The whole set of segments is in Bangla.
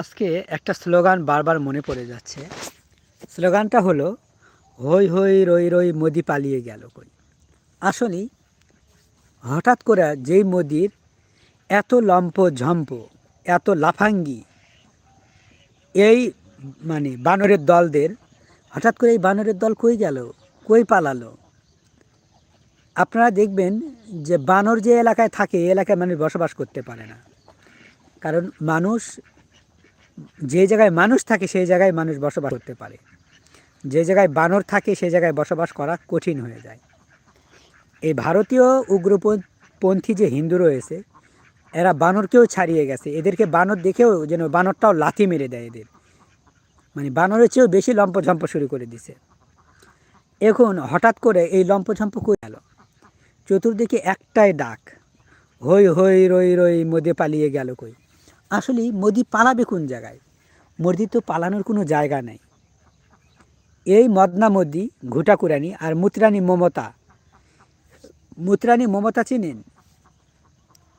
আজকে একটা স্লোগান বারবার মনে পড়ে যাচ্ছে। স্লোগানটা হলো, হই হই, রই রই, মোদি পালিয়ে গেল কই? আসলেই, হঠাৎ করে যেই মোদির এত লম্প ঝম্প, এত লাফাঙ্গি, এই মানে বানরের দলদের, হঠাৎ করে এই বানরের দল কই গেল? কই পালালো? আপনারা দেখবেন যে বানর যে এলাকায় থাকে এলাকায় মানুষ বসবাস করতে পারে না। কারণ মানুষ যে জায়গায় মানুষ থাকে, সেই জায়গায় মানুষ বসবাস করতে পারে। যে জায়গায় বানর থাকে, সেই জায়গায় বসবাস করা কঠিন হয়ে যায়। এই ভারতীয় উগ্রপন্থী যে হিন্দু রয়েছে, এরা বানরকেও ছাড়িয়ে গেছে। এদেরকে বানর দেখেও যেন বানরটাও লাথি মেরে দেয় এদের। মানে বানরের চেয়েও বেশি লম্পঝম্প শুরু করে দিছে। এখন হঠাৎ করে এই লম্পঝম্প করে গেল? চতুর্দিকে একটাই ডাক, হই হই, রই রই মোদে পালিয়ে গেল কই? আসলে মোদি পালাবে কোন জায়গায়? মোদি তো পালানোর কোনো জায়গা নেই। এই মদনা মোদি, ঘুটাকুরানি আর মুতরানি মমতা। মুতরানি মমতা চিনেন?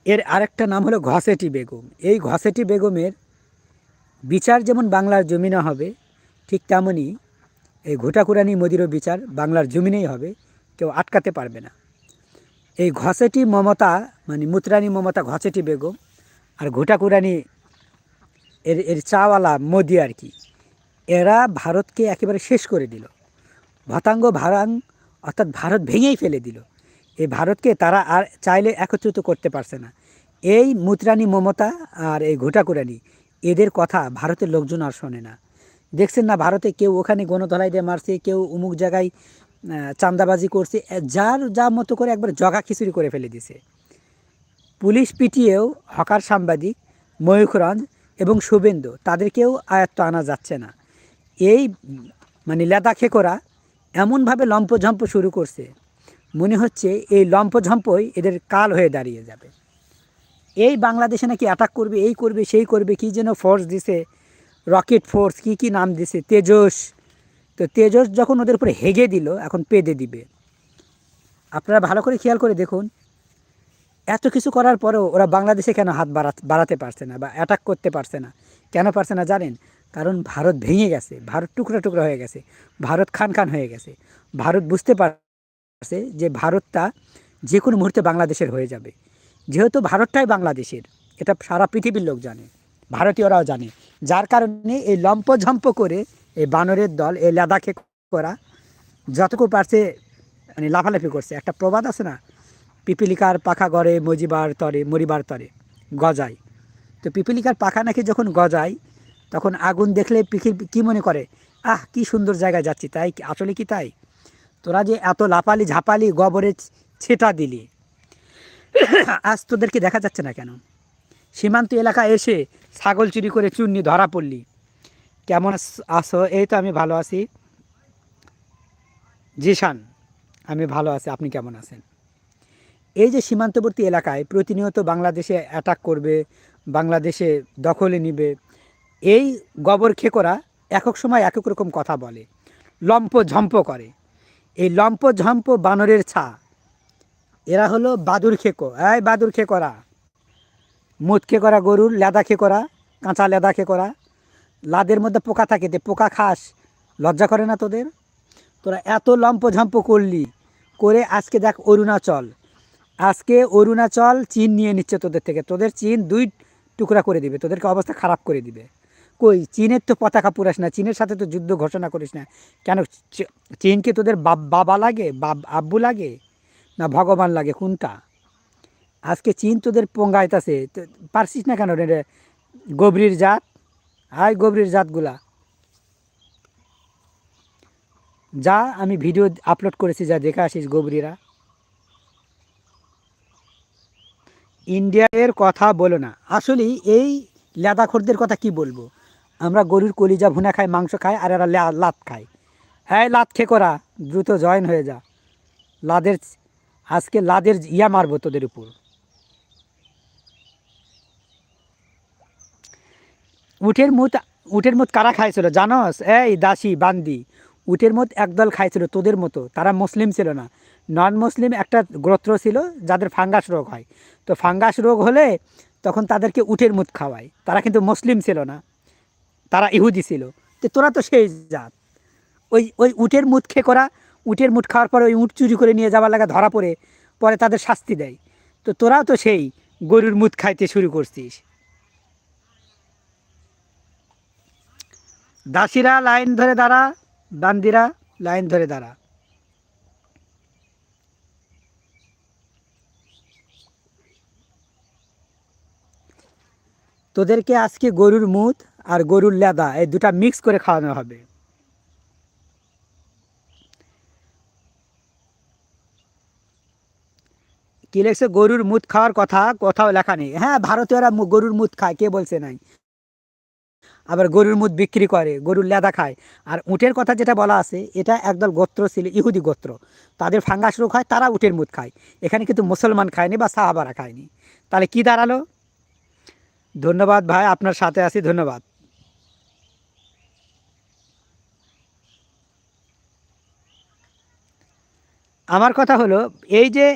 এর আরেকটা নাম হলো ঘসেটি বেগম। এই ঘসেটি বেগমের বিচার যেমন বাংলার জমিনে হবে, ঠিক তেমনই এই ঘুটাকুরানি মোদিরও বিচার বাংলার জমিনেই হবে, কেউ আটকাতে পারবে না। এই ঘসেটি মমতা মানে মুতরানি মমতা ঘসেটি বেগম আর ঘুটাকুরানি এর এর চাওয়ালা মোদি আর কি। এরা ভারতকে একেবারে শেষ করে দিল। ভতাঙ্গ ভারাং অর্থাৎ ভারত ভেঙেই ফেলে দিল। এই ভারতকে তারা আর চাইলে একত্রিত করতে পারছে না। এই মুতরানি মমতা আর এই ঘোটাকুরানি এদের কথা ভারতের লোকজন আর শোনে না। দেখছেন না ভারতে কেউ ওখানে গণধলাই দিয়ে মারছে কেউ অমুক জায়গায় আহ, চাঁদাবাজি করছে যার যা মতো করে একবার জগা খিচুড়ি করে ফেলে দিছে পুলিশ পিটিয়েও হকার সাংবাদিক ময়ূখরঞ্জ এবং শুভেন্দু, তাদেরকেও আয়ত্ত আনা যাচ্ছে না। এই মানে লেদা খেকোরা এমনভাবে লম্পঝম্প শুরু করছে, মনে হচ্ছে এই লম্পঝম্পই এদের কাল হয়ে দাঁড়িয়ে যাবে। এই বাংলাদেশে নাকি অ্যাটাক করবে, এই করবে, সেই করবে, কী যেন ফোর্স দিছে রকেট ফোর্স কি কি নাম দিছে, তেজস। তো তেজস যখন ওদের উপরে হেগে দিল, এখন পেদে দিবে। আপনারা ভালো করে খেয়াল করে দেখুন এত কিছু করার পরেও ওরা বাংলাদেশে কেন হাত বাড়া বাড়াতে পারছে না বা অ্যাটাক করতে পারছে না? কেন পারছে না জানেন? কারণ ভারত ভেঙে গেছে, ভারত টুকরা টুকরা হয়ে গেছে, ভারত খান খান হয়ে গেছে। ভারত বুঝতে পারছে যে ভারতটা যে কোনো মুহূর্তে বাংলাদেশের হয়ে যাবে। যেহেতু ভারতটাই বাংলাদেশের, এটা সারা পৃথিবীর লোক জানে, ভারতীয়রাও জানে। যার কারণে এই লম্পঝম্প করে এই বানরের দল, এই লাদাখে করা যতটুকু পারছে মানে লাফালাফি করছে। একটা প্রবাদ আছে না? পিপিলিকার পাখা গড়ে মজিবার তরে, মরিবার তরে, গজায়। তো পিপিলিকার পাখা নাকি যখন গজায়, তখন আগুন দেখলে পিকি কী মনে করে? আহ, কি সুন্দর জায়গায় যাচ্ছি, তাই আসলে কি তাই? তোরা যে এত লাপালি ঝাপালি গোবরে ছেটা দিলি। আজ তোদেরকে দেখা যাচ্ছে না কেন? সীমান্ত এলাকা এসে ছাগল চুরি করে চুন্নি ধরা পড়লি। কেমন আস- এই তো আমি ভালো আছি। জিশান, আমি ভালো আছি, আপনি কেমন আছেন? এই যে সীমান্তবর্তী এলাকায় প্রতিনিয়ত বাংলাদেশে অ্যাটাক করবে, বাংলাদেশে দখলে নিবে, এই গবর খেকোরা একক সময় একক রকম কথা বলে, লম্প ঝম্প করে। এই লম্প ঝম্প বানরের ছা, এরা হলো বাদুর খেকো, এই বাদুর খেকোরা। মুদ খেকোরা গরুর, লেদা খেকোরা, কাঁচা লেদা খেকোরা। লাদের মধ্যে পোকা থাকে তে পোকা খাস, লজ্জা করে না তোদের? তোরা এত লম্প ঝম্প করলি, করে আজকে দেখ অরুণাচল আজকে অরুণাচল, চীন নিয়ে নিচ্ছে তোদের থেকে। তোদের চীন দুই টুকরা করে দিবে। তোদেরকে অবস্থা খারাপ করে দিবে। কই, চীনের তো পতাকা পুরাস না, চীনের সাথে তো যুদ্ধ ঘোষণা করিস না। কেন চীনকে তোদের বাবা লাগে? বাব, আব্বু লাগে? না ভগবান লাগে? কোনটা? আজকে চীন তোদের পঙ্গাইতাছে। পারছিস না কেন রে গবরির জাত? হাই গবরির জাতগুলা। যা, আমি ভিডিও আপলোড করেছি, যা দেখে আসিস গবরিরা ইন্ডিয়ার কথা বলো না। আসলে এই লেদাখোরদের কথা কি বলব? আমরা গরুর কলিজা ভুনা খাই, মাংস খাই, আর এরা লাত খায়। হ্যাঁ লাত খে করা, দ্রুত জয়েন হয়ে যা। লাদের আজকে লাদের ইয়া মারবো তোদের উপর। উটের মুত উটের মুত কারা খাইছিল? জানস? এই দাসী, বান্দি। উটের মুত একদল খাইছিল তোদের মতো। তারা মুসলিম ছিল না। নন মুসলিম একটা গোত্র ছিল যাদের ফাঙ্গাস রোগ হয়। তো ফাঙ্গাস রোগ হলে তখন তাদেরকে উটের মুত খাওয়ায়। তারা কিন্তু মুসলিম ছিল না। তারা ইহুদি ছিল। তো তোরা তো সেই জাত। ওই ওই উটের মুঠ খেয়ে করা, উটের মুঠ খাওয়ার পরে ওই উট চুরি করে নিয়ে যাওয়ার লাগা ধরা পড়ে, পরে তাদের শাস্তি দেয়। তো তোরাও তো সেই গরুর মুখ খাইতে শুরু করছিস। দাসীরা লাইন ধরে দাঁড়া বান্দিরা লাইন ধরে দাঁড়া। তোদেরকে আজকে গরুর মুত আর গরুর লেদা এই দুটা মিক্স করে খাওয়ানো হবে। কি লেখছে? গরুর মুত খাওয়ার কথা? কোথাও লেখা নেই। হ্যাঁ ভারতীয়রা গরুর মুত খায়, কে বলছে নাই? আবার গরুর মুদ বিক্রি করে, গরুর লেদা খায়। আর উটের কথা যেটা বলা আছে, এটা একদল গোত্র ছিল, ইহুদি গোত্র। তাদের ফাঙ্গাস রোগ হয়, তারা উটের মুদ খায়। এখানে কিন্তু মুসলমান খায়নি বা সাহাবারা খায়নি। তাহলে কি দাঁড়াল? ধন্যবাদ ভাই, আপনার সাথে আছি, ধন্যবাদ। আমার কথা হলো, এই যে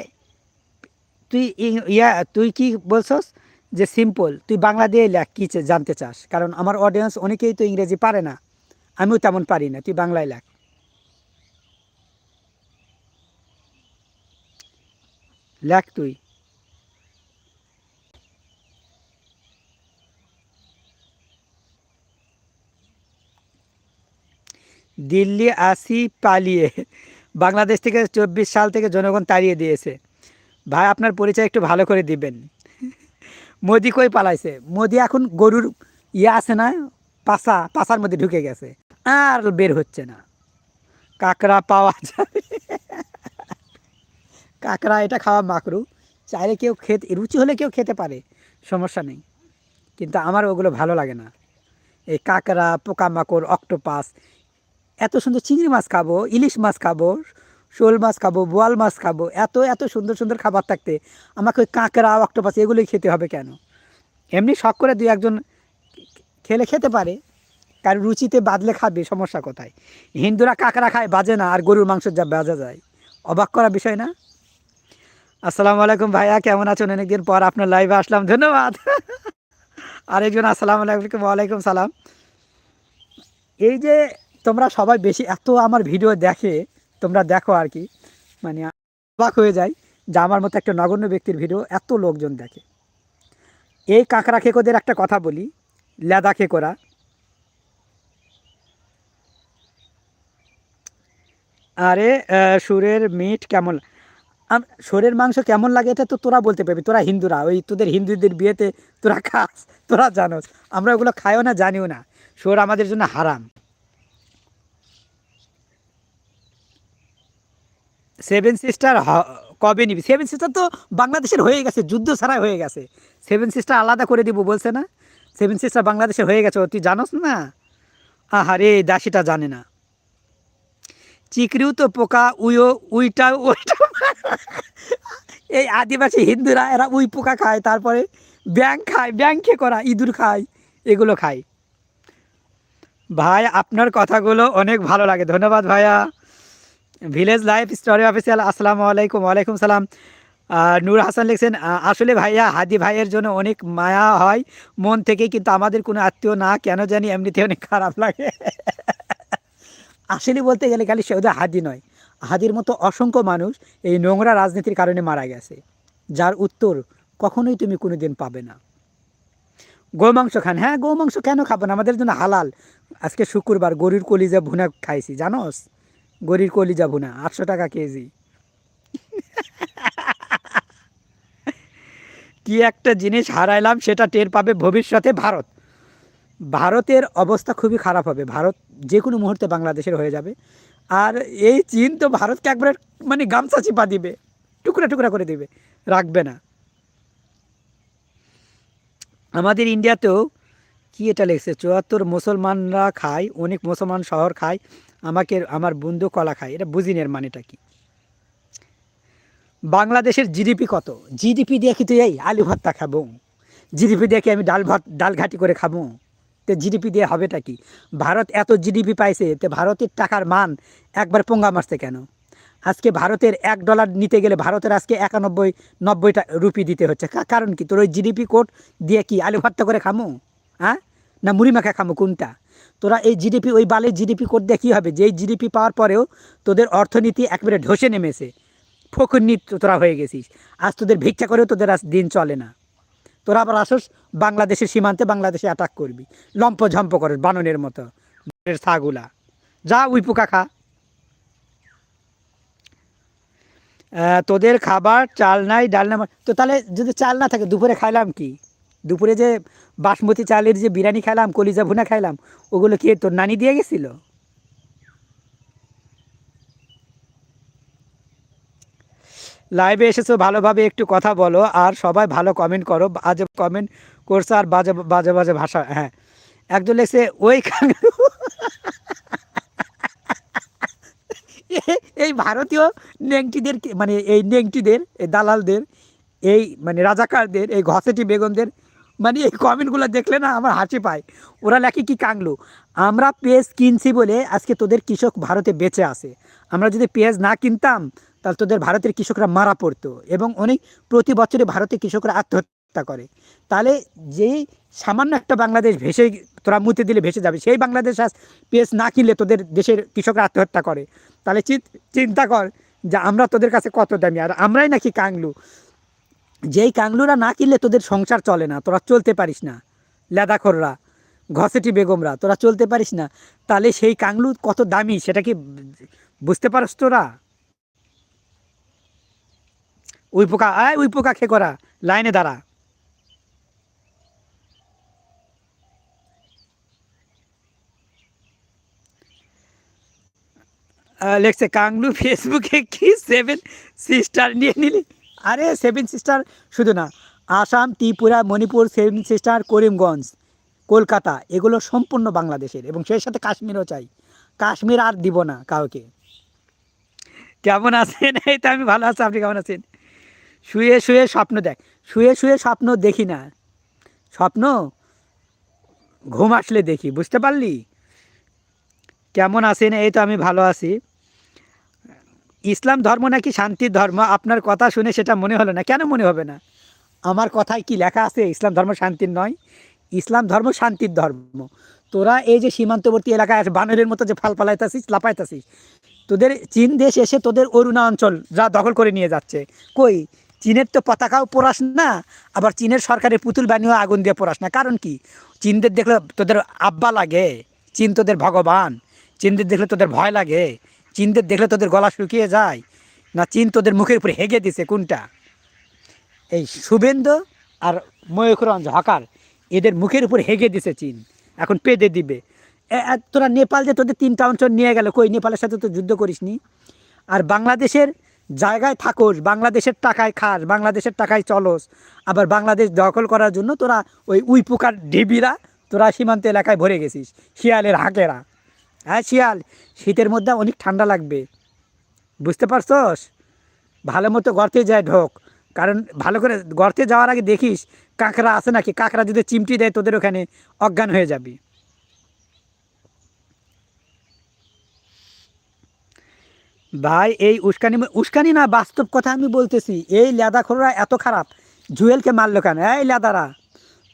তুই ইয়া, তুই কি বলছস? যে সিম্পল তুই বাংলা দিয়ে লেখ, কী জানতে চাস। কারণ আমার অডিয়েন্স অনেকেই তো ইংরেজি পারে না। আমিও তেমন পারি না, তুই বাংলায় লেখ। লেখ তুই। দিল্লি আসি পালিয়ে। বাংলাদেশ থেকে চব্বিশ সাল থেকে জনগণ তাড়িয়ে দিয়েছে। ভাই, আপনার পরিচয় একটু ভালো করে দিবেন। মোদি কই পালাইছে? মোদি এখন গরুর ইয়ে আছে না পাশা পাশার মধ্যে ঢুকে গেছে। আর বের হচ্ছে না। কাঁকড়া পাওয়া যায় কাঁকড়া, এটা খাওয়া মাকরু চাইলে কেউ খেতে, রুচি হলে কেউ খেতে পারে, সমস্যা নেই। কিন্তু আমার ওগুলো ভালো লাগে না। এই কাঁকড়া, পোকামাকড়, অক্টোপাস এত সুন্দর চিংড়ি মাছ খাব, ইলিশ মাছ খাব, শোল মাছ খাব, বোয়াল মাছ খাব, এত এত সুন্দর সুন্দর খাবার থাকতে আমাকে ওই কাঁকড়া, অক্টোপাস এগুলোই খেতে হবে কেন? এমনি শখ করে দুই একজন খেলে খেতে পারে, কারণ রুচিতে বাদলে খাবে, সমস্যা কোথায়? হিন্দুরা কাঁকড়া খায়, বাজে না, আর গরুর মাংস যা বাজা যায়। অবাক করা বিষয় না? আসসালামু আলাইকুম ভাইয়া, কেমন আছেন? অনেকদিন পর আপনার লাইভে আসলাম, ধন্যবাদ। আরেকজন, আসসালামু আলাইকুম, ওয়ালাইকুম সালাম। এই যে তোমরা সবাই বেশি এত আমার ভিডিও দেখে তোমরা দেখো আর কি। মানে অবাক হয়ে যায় যে আমার মতো একটা নগণ্য ব্যক্তির ভিডিও এত লোকজন দেখে। এই কাঁকড়া খেকোদের একটা কথা বলি, লেদা খেকোরা। আরে সুরের মিট কেমন? সুরের মাংস কেমন লাগে এটা তো তোরা বলতে পারবি, তোরা হিন্দুরা। ওই তোদের হিন্দুদের বিয়েতে তোরা খাস, তোরা জানোস। আমরা ওগুলো খাইও না, জানিও না। সুর আমাদের জন্য হারাম। সেভেন সিস্টার কবে নিবি? সেভেন সিস্টার তো বাংলাদেশের হয়ে গেছে, যুদ্ধ ছাড়াই হয়ে গেছে। সেভেন সিস্টার আলাদা করে দিব বলছে না? সেভেন সিস্টার বাংলাদেশের হয়ে গেছে তুই জানোস না? আহারে দাসীটা জানে না। চিকরিও তো পোকা, উইও উইটা ওইটা এই আদিবাসী হিন্দুরা, এরা উই পোকা খায়, তারপরে ব্যাং খায় ব্যাং খেয়ে করা, ইঁদুর খায়, এগুলো খায়। ভাই, আপনার কথাগুলো অনেক ভালো লাগে। ধন্যবাদ ভাইয়া। ভিলেজ লাইফ স্টোরি অফিসিয়াল আসসালামু আলাইকুম ওয়ালাইকুম সালাম নূর হাসান লিখছেন আসলে ভাইয়া, হাদি ভাইয়ের জন্য অনেক মায়া হয়, মন থেকে কিন্তু আমাদের কোনো আত্মীয় না, কেন জানি এমনিতে অনেক খারাপ লাগে। আসলে বলতে গেলে খালি শুধু হাদি নয়, হাদির মতো অসংখ্য মানুষ এই নোংরা রাজনীতির কারণে মারা গেছে, যার উত্তর কখনোই তুমি কোনো দিন পাবে না। গোমাংস খান হ্যাঁ গোমাংস কেন খাব না? আমাদের জন্য হালাল। আজকে শুক্রবার গরুর কলিজা ভুনা খাইছি, জানোস? গরির কলিজা না, আটশো টাকা কেজি। কি একটা জিনিস হারাইলাম, সেটা টের পাবে ভবিষ্যতে ভারত। ভারতের অবস্থা খুবই খারাপ হবে, ভারত যে কোনো মুহূর্তে বাংলাদেশের হয়ে যাবে। আর এই চীন তো ভারতকে একবারে মানে গামছা চিপা দিবে, টুকরা টুকরা করে দিবে, রাখবে না। আমাদের ইন্ডিয়াতেও কি এটা লেগছে চুয়াত্তর মুসলমানরা খায়, অনেক মুসলমান শহর খায় আমাকে আমার বন্ধু কলা খায়। এটা বুঝিনি এর মানেটা কি? বাংলাদেশের জিডিপি কত? জিডিপি দিয়ে কি তুই এই আলু ভর্তা খাব? জিডিপি দিয়ে কি আমি ডাল ভাত ডাল ঘাটি করে খাব? তো জিডিপি দিয়ে হবেটা কি? ভারত এত জিডিপি পাইছে, তো ভারতের টাকার মান একবার পোঙ্গা মারছে কেন? আজকে ভারতের এক ডলার নিতে গেলে ভারতের আজকে একানব্বই, নব্বইটা রুপি দিতে হচ্ছে। কারণ কি? তোর ওই জিডিপি কোড দিয়ে কি আলু ভর্তা করে খামো? হ্যাঁ না মুড়ি মাখা খামো কোনটা? তোরা এই জিডিপি ওই বালের জিডিপি করতে কী হবে? যেই জিডিপি পাওয়ার পরেও তোদের অর্থনীতি একবারে ঢসে নেমেছে। ফকুন্নি তোরা হয়ে গেছিস। আজ তোদের ভিক্ষা করেও তোদের আজ দিন চলে না। তোরা আবার আসস বাংলাদেশের সীমান্তে বাংলাদেশে অ্যাটাক করবি। লম্প ঝম্প করে বাননের মতো। ছাগুলা। যা উই পোকা খা। তোদের খাবার, চাল নাই, ডাল না তো তাহলে যদি চাল না থাকে, দুপুরে খাইলাম কি? দুপুরে যে বাসমতি চালের যে বিরিয়ানি খাইলাম, কলিজা ভুনা খাইলাম, ওগুলো কি তোর নানি দিয়ে গেছিল? লাইভে এসেছ, ভালোভাবে একটু কথা বলো, আর সবাই ভালো কমেন্ট করো আজে কমেন্ট করছ, আর বাজে বাজে বাজে ভাষা হ্যাঁ। একজন লেগছে ওই এই ভারতীয় নেংটিদের মানে এই নেংটিদের, এই দালালদের, এই মানে রাজাকারদের, এই ঘসেটি বেগমদের মানে এই কমেন্টগুলো দেখলে না আমার হাসি পায়। ওরা লেখে কি কাংলো আমরা পেঁয়াজ কিনছি বলে আজকে তোদের কৃষক ভারতে বেঁচে আছে। আমরা যদি পেঁয়াজ না কিনতাম, তাহলে তোদের ভারতের কৃষকরা মারা পড়তো এবং অনেক প্রতি বছরে ভারতের কৃষকরা আত্মহত্যা করে। তাহলে যেই সামান্য একটা বাংলাদেশ ভেসে তোরা মুতে দিলে ভেসে যাবে, সেই বাংলাদেশ আজ পেঁয়াজ না কিনলে তোদের দেশের কৃষকরা আত্মহত্যা করে। তাহলে চিন্তা কর যে আমরা তোদের কাছে কত দামি, আর আমরাই নাকি কাংলু যেই কাংলুরা না কিনলে তোদের সংসার চলে না, তোরা চলতে পারিস না। লেদাখররা ঘসেটি বেগমরা, তোরা চলতে পারিস না। তাহলে সেই কাংলু কত দামি, সেটা কি বুঝতে পারস তোরা? উই পোকা আয় উই পোকা খে করা, লাইনে দাঁড়া। লেখছে, কাংলু ফেসবুকে কি সেভেন সিস্টার নিয়ে নিলি? আরে সেভেন সিস্টার শুধু না, আসাম, ত্রিপুরা, মণিপুর সেভেন সিস্টার করিমগঞ্জ, কলকাতা, এগুলো সম্পূর্ণ বাংলাদেশের এবং সেই সাথে কাশ্মীরও চাই। কাশ্মীর আর দিব না কাউকে। কেমন আছেন? এই তো আমি ভালো আছি, আপনি কেমন আছেন? শুয়ে শুয়ে স্বপ্ন দেখ, শুয়ে শুয়ে স্বপ্ন দেখি না। স্বপ্ন? ঘুম আসলে দেখি, বুঝতে পারলি? কেমন আছেন? এই তো আমি ভালো আছি। ইসলাম ধর্ম নাকি শান্তির ধর্ম? আপনার কথা শুনে সেটা মনে হলো না। কেন মনে হবে না? আমার কথায় কি লেখা আছে, ইসলাম ধর্ম শান্তির নয়? ইসলাম ধর্ম শান্তির ধর্ম। তোরা এই যে সীমান্তবর্তী এলাকায় আছে, বানরের মতো যে ফাল পালাইতাছিস লাপাইতাছিস তোদের চীন দেশ এসে তোদের অরুণা অঞ্চল যা দখল করে নিয়ে যাচ্ছে। কই? চীনের তো পতাকাও পোড়াস না, আবার চীনের সরকারের পুতুল বানিয়েও আগুন দিয়ে পোড়াস না। কারণ কি? চীনদের দেখলে তোদের আব্বা লাগে, চীন তোদের ভগবান, চীনদের দেখলে তোদের ভয় লাগে। চীনদের দেখলে তোদের গলা শুকিয়ে যায়, না চীন তোদের মুখের উপরে হেগে দিছে কোনটা? এই শুভেন্দু আর ময়ূরঞ্জ হকার, এদের মুখের উপর হেগে দিছে চীন, এখন পেদে দিবে। তোরা নেপাল যে তোদের তিনটা অঞ্চল নিয়ে গেল, কই নেপালের সাথে তো যুদ্ধ করিসনি? আর বাংলাদেশের জায়গায় থাকোস, বাংলাদেশের টাকায় খাস, বাংলাদেশের টাকায় চলস, আবার বাংলাদেশ দখল করার জন্য তোরা ওই উইপুকার ঢিবিরা তোরা সীমান্ত এলাকায় ভরে গেছিস, শিয়ালের হাঁকেরা। হ্যাঁ শিয়াল, শীতের মধ্যে অনেক ঠান্ডা লাগবে। বুঝতে পারছস? ভালো মতো গর্তে যায় ঢোক। কারণ ভালো করে গর্তে যাওয়ার আগে দেখিস, কাঁকড়া আছে নাকি? কাঁকড়া যদি চিমটি দেয় তোদের ওখানে অজ্ঞান হয়ে যাবি। ভাই, এই উস্কানি উস্কানি না, বাস্তব কথা আমি বলতেছি। এই লেদাখোররা এত খারাপ। জুয়েলকে মারলো কেন? এই লেদারা।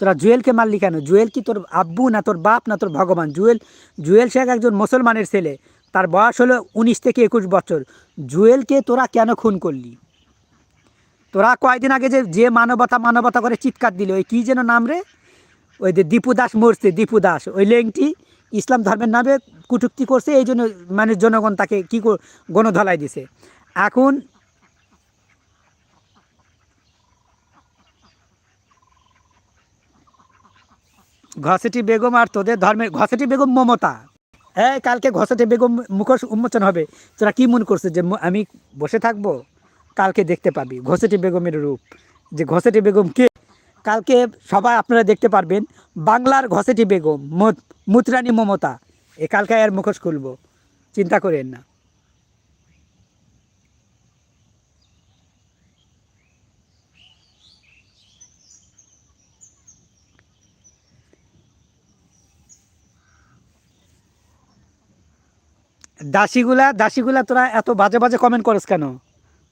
তোরা জুয়েলকে মারলি কেন? জুয়েল কি তোর আব্বু না তোর বাপ না তোর ভগবান? জুয়েল জুয়েল শেখ একজন মুসলমানের ছেলে। তার বয়স হলো উনিশ থেকে একুশ বছর। জুয়েলকে তোরা কেন খুন করলি? তোরা কয়দিন আগে যে যে মানবতা মানবতা করে চিৎকার দিল ওই কী যেন নাম রে? ওই যে দীপু দাস মরছে, দীপু দাস। ওই লেংটি ইসলাম ধর্মের নামে কুটুক্তি করছে, এই জন্য মানে জনগণ তাকে কী গণধলাই দিছে। এখন ঘসেটি বেগম আর তোদের ধর্মের ঘসেটি বেগম মমতা। হ্যাঁ কালকে ঘসেটি বেগম মুখোশ উন্মোচন হবে। তোরা কি মনে করছে যে আমি বসে থাকব? কালকে দেখতে পাবি ঘসেটি বেগমের রূপ। যে ঘসেটি বেগম কে? কালকে সবাই আপনারা দেখতে পারবেন, বাংলার ঘসেটি বেগম মত- মুতরানী মমতা। এ কালকে আর মুখোশ খুলব। চিন্তা করেন না। দাসিগুলা দাসিগুলা তোরা এত বাজে বাজে কমেন্ট করিস কেন?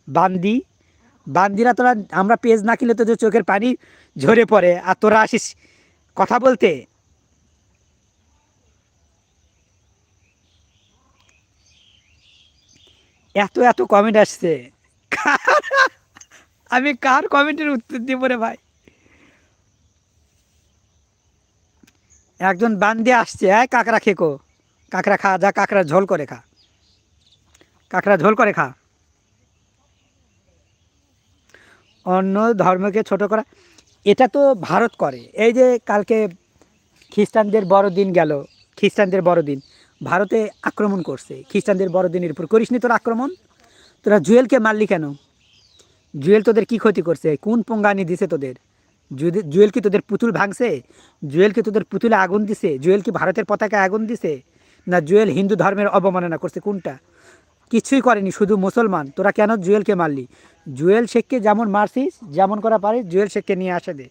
বান্দি। বান্দিরা তোরা আমরা পেজ না কিনলে তোদের চোখের পানি ঝরে পড়ে। আর তোরা আসিস কথা বলতে? এত এত কমেন্ট আসছে। আমি কার কমেন্টের উত্তর দিব রে ভাই? একজন বান্দি আসছে হ্যাঁ কাকরা খেকো। কাঁকড়া খা, যা কাঁকড়া ঝোল করে খা। কাঁকড়া ঝোল করে খা। অন্য ধর্মকে ছোট করা। এটা তো ভারত করে। এই যে কালকে খ্রিস্টানদের বড়দিন গেল, খ্রিস্টানদের বড়দিন। ভারতে আক্রমণ করছে। খ্রিস্টানদের বড়দিনের উপর। করিসনি তোর আক্রমণ? তোরা জুয়েলকে মারলি কেন? জুয়েল তোদের কি ক্ষতি করছে? কোন পঙ্গানি দিছে তোদের? জুয়ে- জুয়েল কি তোদের পুতুল ভাঙছে? জুয়েল কি তোদের পুতুলে আগুন দিছে? জুয়েল কি ভারতের পতাকায় আগুন দিছে? না জুয়েল হিন্দু ধর্মের অবমাননা করছে, কোনটা? কিছুই করেনি, শুধু মুসলমান। তোরা কেন জুয়েলকে মারলি? জুয়েল শেখকে যেমন মারছিস, যেমন করা পারিস, জুয়েল শেখকে নিয়ে আসে দে।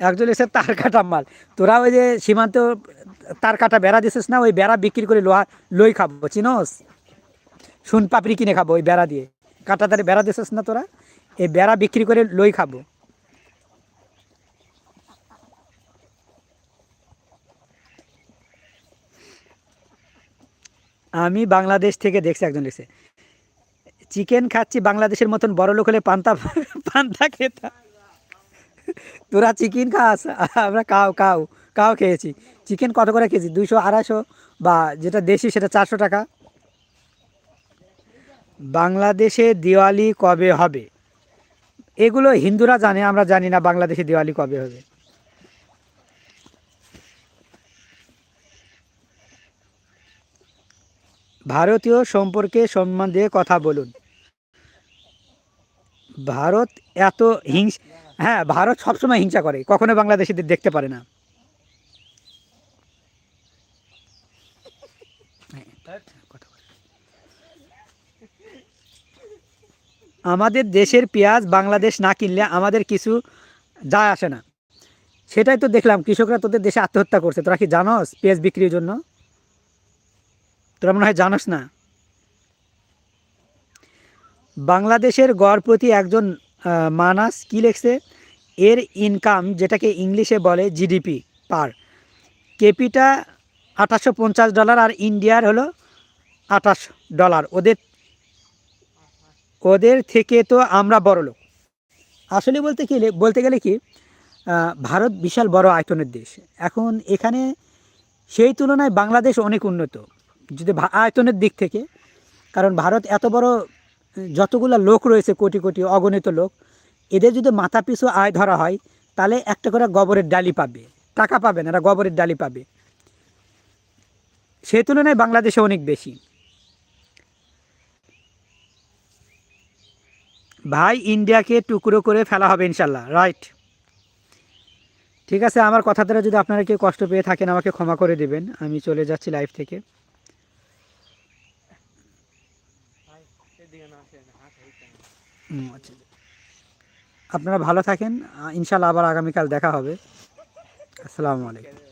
একজন এসে তার কাটা মাল। তোরা ওই যে সীমান্ত তার কাটা বেড়া দিছিস না, ওই বেড়া বিক্রি করে লোহা, লই খাব, চিনোস? শুন, পাপড়ি কিনে খাব ওই বেড়া দিয়ে। কাটা তারে বেড়া দিছিস না তোরা? এই বেড়া বিক্রি করে লই খাব। আমি বাংলাদেশ থেকে দেখছি, একজন লিখছে চিকেন খাচ্ছি বাংলাদেশের মতন, বড় লোক হলে পান্তা পান্তা খেতাম তোরা চিকেন খাস, আমরা কাউ কাউ কাউ খেয়েছি। চিকেন কত করে কেজি? দুইশো, আড়াইশো বা যেটা দেশি সেটা চারশো টাকা। বাংলাদেশে দিওয়ালি কবে হবে? এগুলো হিন্দুরা জানে, আমরা জানি না বাংলাদেশে দিওয়ালি কবে হবে। ভারতীয় সম্পর্কে সম্মান দিয়ে কথা বলুন। ভারত এত হিংস হ্যাঁ ভারত সবসময় হিংসা করে, কখনো বাংলাদেশিদের দেখতে পারে না। আমাদের দেশের পেঁয়াজ বাংলাদেশ না কিনলে আমাদের কিছু যায় আসে না। সেটাই তো দেখলাম, কৃষকরা তোদের দেশে আত্মহত্যা করছে। তোরা কি জানোস পেঁয়াজ বিক্রির জন্য? তোরা মনে হয় জানোস না। বাংলাদেশের গড় প্রতি একজন মানাস কী লেখছে? এর ইনকাম যেটাকে ইংলিশে বলে জিডিপি পার কেপিটা আঠাশশো পঞ্চাশ ডলার আর ইন্ডিয়ার হলো আঠাশ ডলার ওদের ওদের থেকে তো আমরা বড় লোক। আসলে বলতে গেলে বলতে গেলে কি ভারত বিশাল বড় আয়তনের দেশ। এখন এখানে সেই তুলনায় বাংলাদেশ অনেক উন্নত। যদি আয়তনের দিক থেকে, কারণ ভারত এত বড় যতগুলো লোক রয়েছে, কোটি কোটি অগণিত লোক, এদের যদি মাথা পিছু আয় ধরা হয়, তাহলে একটা করে গোবরের ডালি পাবে। টাকা পাবে না, এরা গোবরের ডালি পাবে। সেই তুলনায় বাংলাদেশে অনেক বেশি। ভাই, ইন্ডিয়াকে টুকরো করে ফেলা হবে ইনশাল্লাহ, রাইট। ঠিক আছে, আমার কথা দ্বারা যদি আপনারা কেউ কষ্ট পেয়ে থাকেন, আমাকে ক্ষমা করে দেবেন। আমি চলে যাচ্ছি লাইভ থেকে। আচ্ছা। আপনারা ভালো থাকেন। ইনশাল্লাহ আবার আগামীকাল দেখা হবে। আসসালামু আলাইকুম।